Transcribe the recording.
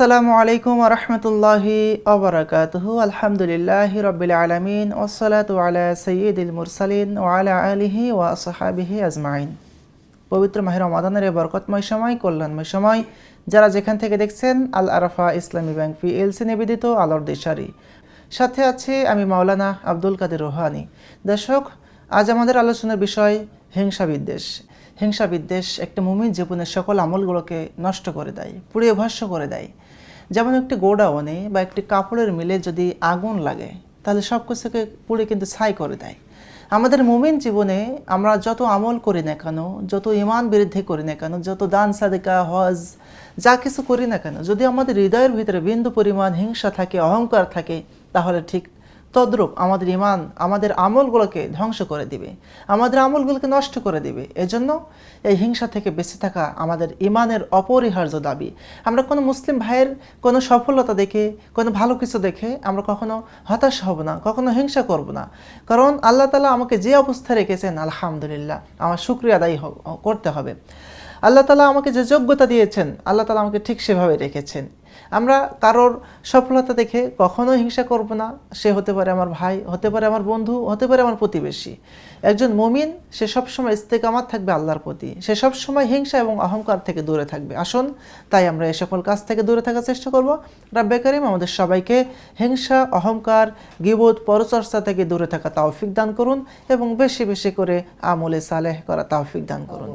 আসসালামু আলাইকুম রহমতুল্লাহি অবরাকাতুহু আলহামদুলিল্লাহ রবিল আলমিন। ওসলাত আলা সৈয়দুল মুরসালিন ওয়ালা আলিহি ওয়া সাহাবিহি আজমাইন। পবিত্র মাহির রমাদানের এই বরকতময় সময়, কল্যাণময় সময়, যারা যেখান থেকে দেখছেন, আল আরাফা ইসলামী ব্যাংক পিএলসি নিবেদিত আলোর দেশারি। সাথে আছে আমি মাওলানা আব্দুল কাদের রোহানি। দর্শক, আজ আমাদের আলোচনার বিষয় হিংসা বিদ্বেষ হিংসা বিদ্বেষ একটা মুমিন জীবনের সকল আমলগুলোকে নষ্ট করে দেয়, পুড়িয়ে ভস্য করে দেয়। যেমন একটি গোডাউনে বা একটি কাপড়ের মিলে যদি আগুন লাগে, তাহলে সব কিছুকে পুড়ে কিন্তু ছাই করে দেয়। আমাদের মুমিন জীবনে আমরা যত আমল করি না কেন, যত ইমান বৃদ্ধি করি না কেন, যত দান, সাদিকা, হজ, যা কিছু করি না কেন, যদি আমাদের হৃদয়ের ভিতরে বিন্দু পরিমাণ হিংসা থাকে, অহংকার থাকে, তাহলে ঠিক তদ্রূপ আমাদের ইমান আমাদের আমলগুলোকে ধ্বংস করে দিবে। আমাদের আমলগুলোকে নষ্ট করে দিবে। এজন্য এই হিংসা থেকে বেঁচে থাকা আমাদের ইমানের অপরিহার্য দাবি। আমরা কোনো মুসলিম ভাইয়ের কোনো সফলতা দেখে, কোনো ভালো কিছু দেখে আমরা কখনো হতাশ হব না, কখনো হিংসা করব না। কারণ আল্লাহ তালা আমাকে যে অবস্থা রেখেছেন, আলহামদুলিল্লাহ, আমার শুক্রিয়া আদায়ী করতে হবে। আল্লাহ তালা আমাকে যে যোগ্যতা দিয়েছেন, আল্লাহ তালা আমাকে ঠিক সেভাবে রেখেছেন। আমরা কারোর সফলতা দেখে কখনো হিংসা করব না। সে হতে পারে আমার ভাই, হতে পারে আমার বন্ধু, হতে পারে আমার প্রতিবেশী। একজন মমিন, সে সবসময় ইস্তেকামাত থাকবে আল্লাহর প্রতি। সে সবসময় হিংসা এবং অহংকার থেকে দূরে থাকবে। আসুন, তাই আমরা এ সকল কাজ থেকে দূরে থাকার চেষ্টা করব। রাব্বে করিম, আমাদের সবাইকে হিংসা, অহংকার গিবোধ পরচর্চা থেকে দূরে থাকা তাওফিক দান করুন এবং বেশি বেশি করে আমলে সালেহ করা তাওফিক দান করুন।